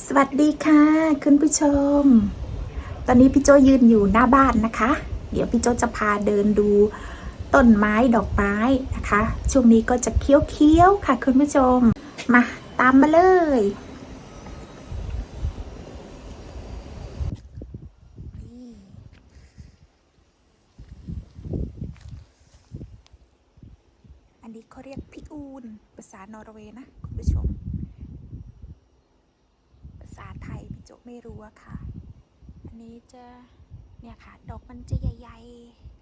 สวัสดีค่ะ คุณผู้ชม ตอนนี้พี่โจยืนอยู่หน้าบ้านนะคะ เดี๋ยวพี่โจจะพาเดินดูต้นไม้ดอกไม้นะคะ ช่วงนี้ก็จะเคี้ยวๆค่ะ คุณผู้ชม มาตามมาเลย อันนี้เขาเรียกพี่อูนภาษานอร์เวย์นะคุณผู้ชม ภาษาไทยพี่โจ ไม่รู้อะค่ะ อันนี้จะเนี่ยค่ะ ดอกมันจะใหญ่ ๆ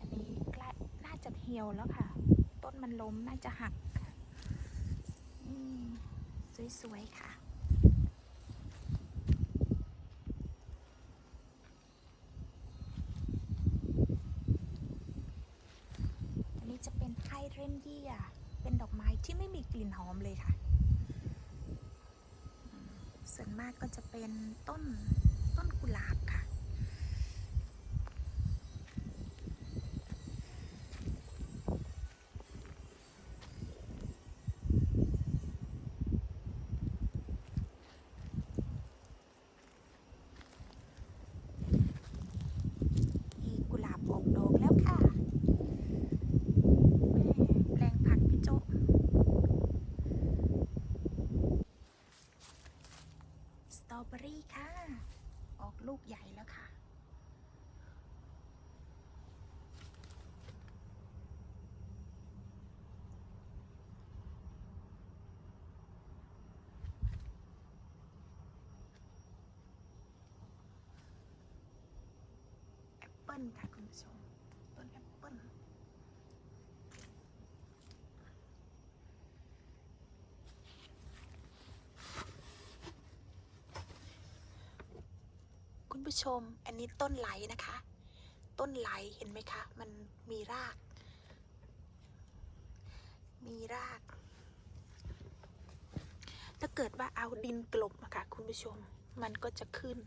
อันนี้ใกล้น่าจะเหี่ยวแล้วค่ะ ต้นมันล้มน่าจะหักสวย ๆ ค่ะอันนี้จะเป็นไฮเรนเยีย เป็นดอกไม้ที่ไม่มีกลิ่นหอมเลยค่ะ วนมากก็จะเป็นต้นต้นกุหลาบค่ะ นี่กุหลาบออกดอกแล้วค่ะ แม่แปลงผักพี่โจสตรอเบอรี่ค่ะ ออก ลูกใหญ่แล้วค่ะ แอปเปิลค่ะคุณผู้ชมต้นแอปเปิล ผู้ชม อันนี้ต้นไหลนะคะ ต้นไหลเห็นไหมคะ มันมีราก มีราก ถ้าเกิดว่าเอาดินกลบนะคะคุณผู้ชม มันก็จะขึ้น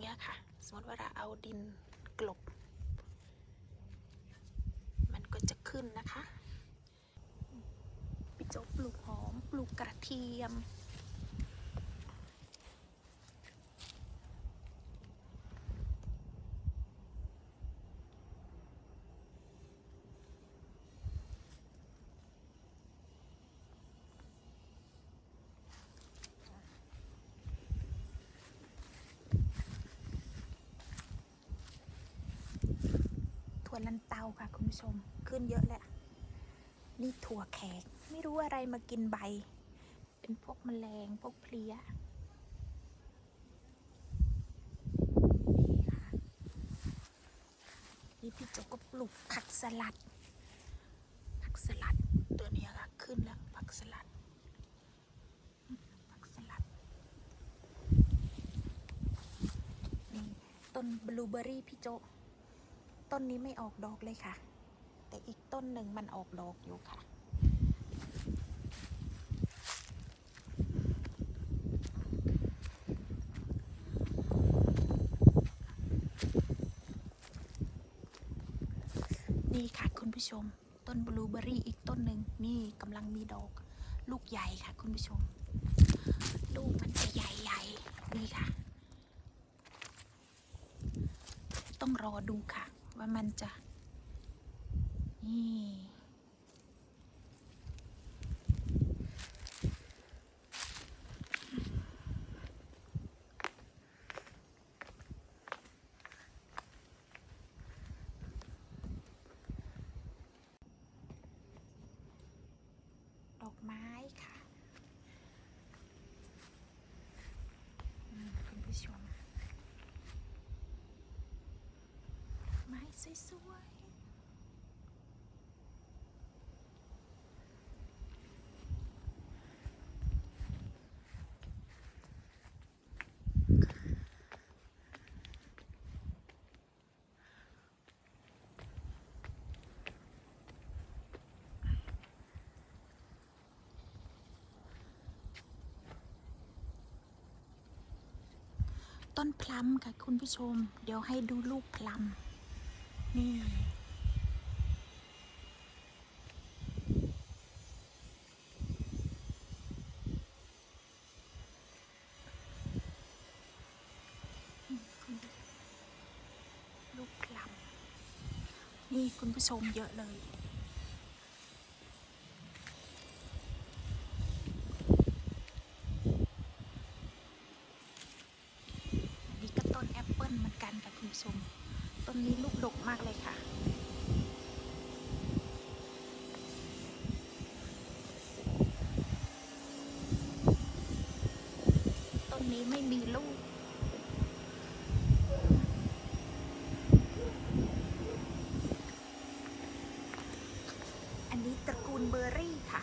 เงี้ยค่ะ สมมติว่าเราเอาดินกลบ มันก็จะขึ้นนะคะพี่โจ๊กปลูกหอม ปลูกกระเทียม วลันเตาค่ะคุณผู้ชมขึ้นเยอะแหละนี่ถั่วแขกไม่รู้อะไรมากินใบ เป็นพวกแมลงพวกเพลี้ยนี่ค่ะนี่พี่โจก็ปลูกผักสลัด ผักสลัดตัวนี้ค่ะขึ้นแล้วผักสลัดผักสลัดนี่ต้นบลูเบอรี่พี่โจ ต้นนี้ไม่ออกดอกเลยค่ะ แต่อีกต้นหนึ่งมันออกดอกอยู่ค่ะ นี่ค่ะคุณผู้ชม ต้นบลูเบอรี่อีกต้นหนึ่งนี่กำลังมีดอก ลูกใหญ่ค่ะคุณผู้ชม ลูกมันจะใหญ่ๆนี่ค่ะ ต้องรอดูค่ะ ว่ามันจะนี่ ดอกไม้ค่ะอืมคุณผู้ชม ไม้ สวยต้นพลัมค่ะคุณผู้ชม เดี๋ยวให้ดูลูกพลัม ลูกลำนี่คุณผู้ชมเยอะเลย นี้ไม่มีลูก อันนี้ตระกูลเบอร์รี่ค่ะ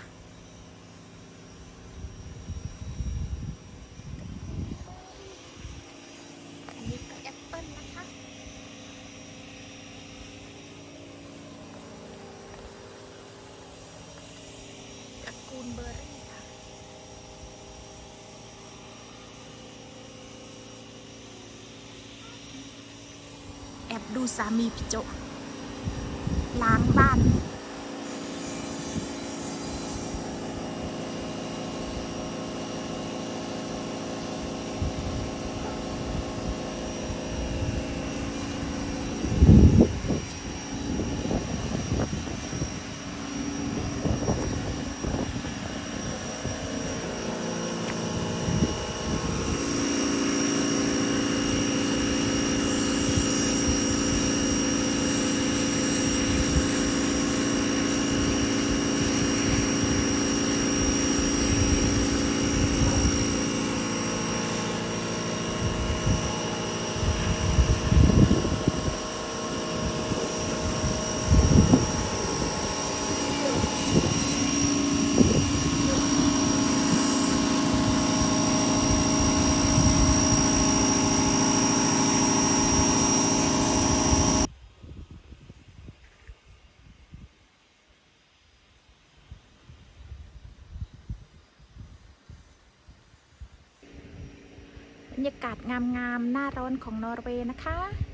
อันนี้ก็แอปเปิลนะคะตระกูลเบอร์รี่ค่ะ แอบ ดูสามีพี่โจล้างบ้าน บรรยากาศงามๆหน้าร้อนของนอร์เวย์นะคะ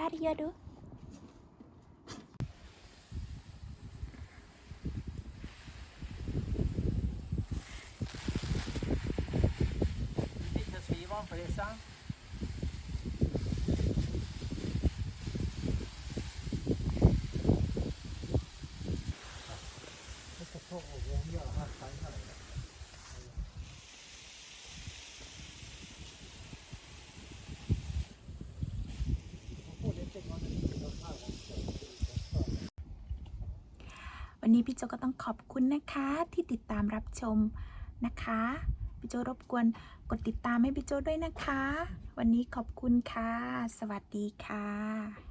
Ario วันนี้พี่โจก็ต้องขอบคุณนะคะที่ติดตามรับชมนะคะ พี่โจรบกวนกดติดตามให้พี่โจด้วยนะคะ วันนี้ขอบคุณค่ะ สวัสดีค่ะ